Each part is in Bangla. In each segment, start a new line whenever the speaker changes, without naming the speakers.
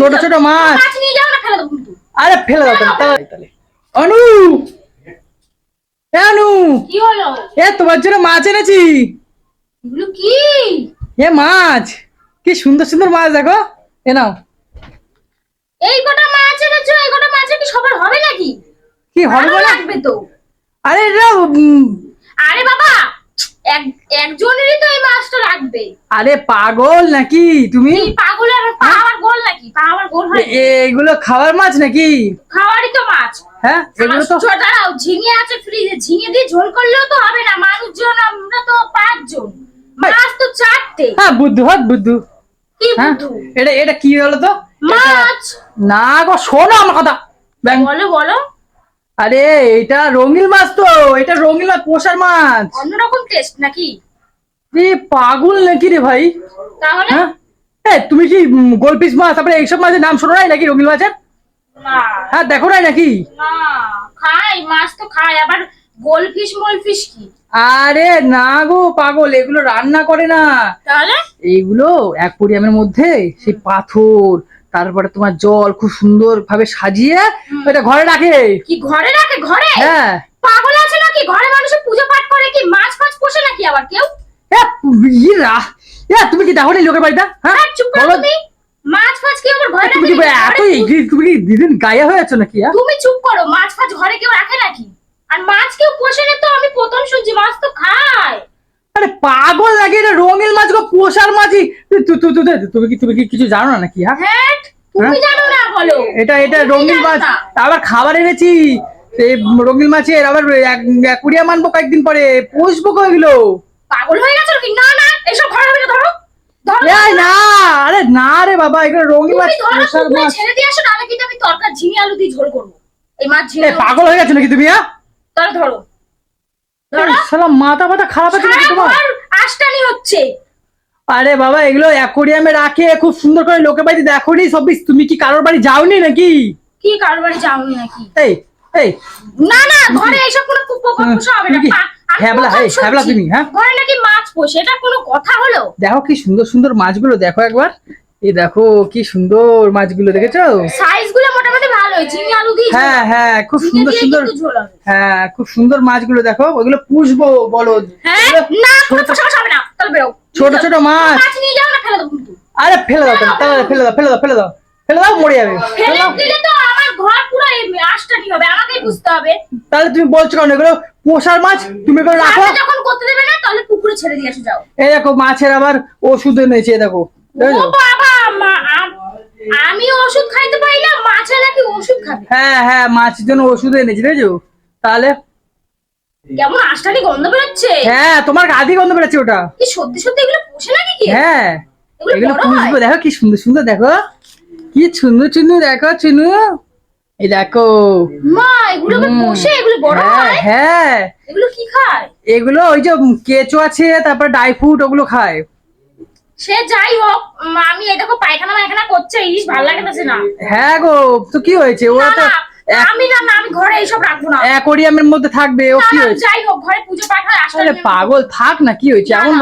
ছোট ছোট মাছ।
মাছ নিয়ে যাও না ফেলে দেবো কিন্তু।
আরে ফেলে দাও তাহলে। অনু! অনু!
কি হলো?
এ তোমার জন্য মাছ এনেছি।
এগুলো কি?
এ মাছ। কি সুন্দর সুন্দর মাছ দেখো। এ নাও।
এই কটা মাছ এনেছো এই কটা মাছে কি সবার হবে নাকি?
কি হবে
লাগবে তো।
আরে এটা
আরে বাবা এক একজনেরই তো এই মাছটা লাগবে।
আরে পাগল নাকি তুমি?
কি পাগলের পা আমার গোল আমার গোল হয়
এগুলো খাওয়ার মাছ নাকি?
খাওয়ারই তো মাছ।
হ্যাঁ এগুলো তো
আশ্চর্য, ঝিঙে আছে ফ্রিজে ঝিঙে দিয়ে ঝোল করলেও তো হবে না মানুষজন আমরা তো পাঁচজন। মাছ তো চারটে।
হ্যাঁ বুদ্ধু হাত বুদ্ধু।
কি
হ্যাঁ এটা এটা কি তো?
মাছ!
না গো শোনো আমার কথা।
বলো বলো।
আরে এটা রঙিন মাছ তো এটা রঙিন মাছ পোষার মাছ।
অন্যরকম টেস্ট নাকি?
পাগল নাকি রে ভাই?
তাহলে?
হ্যাঁ? এ তুমি কি গোলপিস মাছ তারপরে এইসব মাছের নাম শোনো নাই নাকি রঙিন মাছের? হ্যাঁ দেখো নাই নাকি?
খাই মাছ তো খাই আবার গোলফিশ মোলফিশ কি?
আরে না গো পাগল এগুলো রান্না করে না।
তাহলে?
এইগুলো অ্যাকোরিয়ামের মধ্যে সেই পাথর তারপরে তোমার জল খুব সুন্দর ভাবে সাজিয়ে এটা ঘরে রাখে।
কি ঘরে রাখে? ঘরে?
হ্যাঁ।
পাগল আছে নাকি? ঘরে মানুষে পুজো পাঠ করে কি মাছ ফাছ পোষে নাকি আবার কেউ?
ইরা, তুমি কি দেখো লোকের বাড়িটা? হ্যাঁ?
চুপ করো তুমি। মাছ ফাছ কি ঘরে
তুমি কি? এত তুমি কি দিদিন গায়ে হয়ে আছো নাকি হ্যাঁ?
তুমি চুপ করো মাছ ফাছ ঘরে কেউ রাখে নাকি? আর মাছ কেউ পোষে না তো আমি প্রথম শুনছি মাছ তো খায়।
আরে পাগল এটা রঙিন মাছ গো পোষার মাছই তুমি কি তুমি কি কিছু জানো না নাকি হ্যাঁ?
তুমি
হ্যাঁ?
জানো না বলো।
এটা এটা রঙিন মাছ। আবার খাবার এনেছি। রঙিন মাছের আবার কুড়িয়া মানবো কয়েকদিন পরে। পুষবো এগুলো
পাগল হয়ে গেছো নাকি? না না ধরো।
এই না আরে না রে বাবা এগুলো রঙিন মাছ
তুমি ধরো
পোষার
পুকুরে
মাছ।
ছেড়ে দিয়ে আসো নাহলে কিন্তু আমি তরকার ঝিঙে আলু দিয়ে ঝোল করব। এই মাছ ঝিঙে
পাগল হয়ে গেছো নাকি তুমি হ্যাঁ?
তাহলে ধরো। ধরো।
শালা মাথা মাথা খারাপ আছে নাকি তোমার?
আষ্টানি হচ্ছে।
আরে বাবা এগুলো অ্যাকোরিয়ামে রাখে খুব সুন্দর করে লোকের বাড়ি দেখো নি সব তুমি কি কারোর বাড়ি যাওনি নাকি?
কি কারোর বাড়ি যাওনি নাকি?
এই এই।
না না ঘরে এইসব কোনো পুকুর
হুম,
পোষা হবে না।
তুমি কি?
পা- আমি
হ্যাবলা, এই, হ্যাবলা তুমি, হ্যাঁ?
ঘরে নাকি মাছ পোষে এটা কোনো কথা হলো?
দেখো কি সুন্দর সুন্দর মাছগুলো দেখো একবার। এই দেখো কি সুন্দর মাছগুলো দেখেছ?
মোটামুটি আলু দিয়ে
হ্যাঁ হ্যাঁ খুব সুন্দর সুন্দর। হ্যাঁ খুব সুন্দর মাছগুলো দেখো। ওগুলো পুষবো বলো।
হ্যাঁ? না কোনো পোষা পোষা হবে না। তাহলে বেরো।
ছোট ছোট মাছ।
মাছ নিয়ে যাও না ফেলে দেবো
আরে ফেলে দাও তাহলে, ফেলে দাও ফেলে দাও ফেলে দাও। ফেলে দাও মরে যাবে। ফেলে
ফেলে দিলে তো আমার ঘর পুরো আষ্টানি হবে? আমাকেই বুঝতে হবে।
তাহলে তুমি বলছো কেন এগুলো পোষার মাছ তুমি এগুলো রাখো।
যখন করতে দেবে না তাহলে পুকুরে ছেড়ে দিয়ে এসে যাও।
এই দেখো মাছের আবার ওষুধ এনেছে দেখো।
ও বাবা মা- আমি ওষুধ খাইতে পারি না মাছে নাকি ওষুধ খাবে?
হ্যাঁ হ্যাঁ মাছের জন্য ওষুধ এনেছি দেখেছ তাহলে?
কেমন আষ্টানি গন্ধ বেরোচ্ছে?
হ্যাঁ তোমার গাদি গন্ধ বেড়াচ্ছে ওটা।
কি সত্যি সত্যি এগুলো পোষে নাকি কি?
হ্যাঁ
এগুলো
পুষবো দেখো কি সুন্দর সুন্দর দেখো। কি সুন্দর চুনু দেখো চুনু। এই দেখো।
মা এগুলো আবার এগুলো বড়
হ্যাঁ
হয়? এগুলো কি খায়?
এগুলো ওই যে কেঁচো আছে তারপর ড্রাই ফ্রুট ওগুলো খায়।
সে যাই হোক আমি এটাকে পায়খানা পায়খানা করছে ইস ভালো লাগতেছে না
হ্যাঁ গো তো কি হয়েছে? ওরা তো
আমি না না আমি ঘরে এইসব রাখব না।
অ্যাকোরিয়ামের মধ্যে থাকবে ও কি হয়েছে?
যাই হোক ঘরে পুজো পাঠ হয় আসলে
পাগল থাক না কি হয়েছে? এমন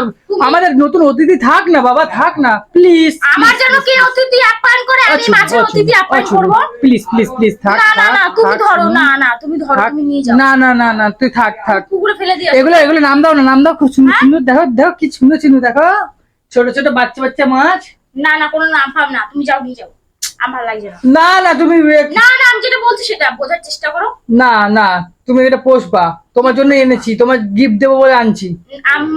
আমাদের নতুন অতিথি থাক না বাবা থাক না প্লিজ
আমার জন্য কি অতিথি আপ্যায়ন করে? আমি মাছের অতিথি আপ্যায়ন করব।
প্লিজ প্লিজ প্লিজ থাক
না না না তুমি ধরো না না তুমি ধরো তুমি নিয়ে যাও।
না না না না তুই থাক থাক।
পুকুরে ফেলে দিয়ে
এগুলো এগুলো নাম দাও না নাম দাও খুব সুন্দর
হ্যাঁ?
সুন্দর দেখো দেখো কি সুন্দর সুন্দর দেখো। ছোট ছোট বাচ্চা বাচ্চা মাছ।
না না কোনো নাম ফাম না তুমি যাও নিয়ে যাও। আমার লাগছে না।
না না তুমি
না না বলছি সেটা বোঝার চেষ্টা করো।
না না তুমি এটা পোষবা। তোমার জন্য এনেছি তোমার গিফট দেবো বলে আনছি।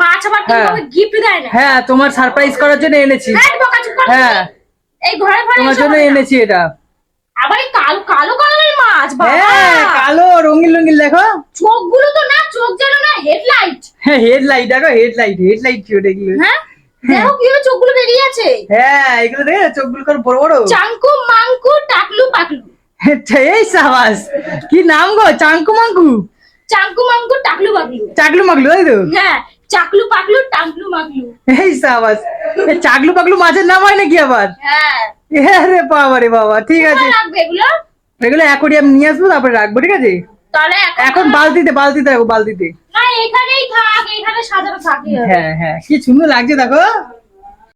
মাছ আবার
হ্যাঁ।
গিফট দেয় না।
হ্যাঁ তোমার সারপ্রাইজ করার জন্য এনেছি।
হ্যাঁ
হ্যাঁ।
এই ঘরে ঘরে
তোমার জন্য এনেছি এটা।
আবার কালো কালো কালারের মাছ
হ্যাঁ কালো রঙিন রঙিন দেখো।
চোখগুলো তো না চোখ যেন না হেডলাইট
হ্যাঁ হেডলাইট দেখো হেডলাইট হেডলাইট ছিল এগুলো।
হ্যাঁ দেখো কীভাবে চোখগুলো বেরিয়ে আছে।
হ্যাঁ এগুলো দেখে চোখগুলো বড় বড়।
চাঙ্কু মাঙ্কু টাকলু পাকলু।
এই সাবাস কি নাম গো? চাঙ্কু মাঙ্কু?
চাঙ্কু মাঙ্কু টাকলু
চাকলু মাগলু তাই তো?
হ্যাঁ চাকলু পাকলু টাকলু মাকলু।
এই সাবাস চাকলু পাকলু মাছের নাম হয় নাকি আবার?
হ্যাঁ।
রে বাবা রে বাবা ঠিক আছে।
রাখবে এগুলো?
এগুলো অ্যাকোরিয়াম নিয়ে আসব তারপরে রাখব ঠিক আছে?
তাহলে
এখন বালতিতে বালতিতে রাখব বালতিতে।
না এখানেই থাক এখানে সাজানো থাকে
হ্যাঁ হ্যাঁ কি সুন্দর লাগছে দেখো।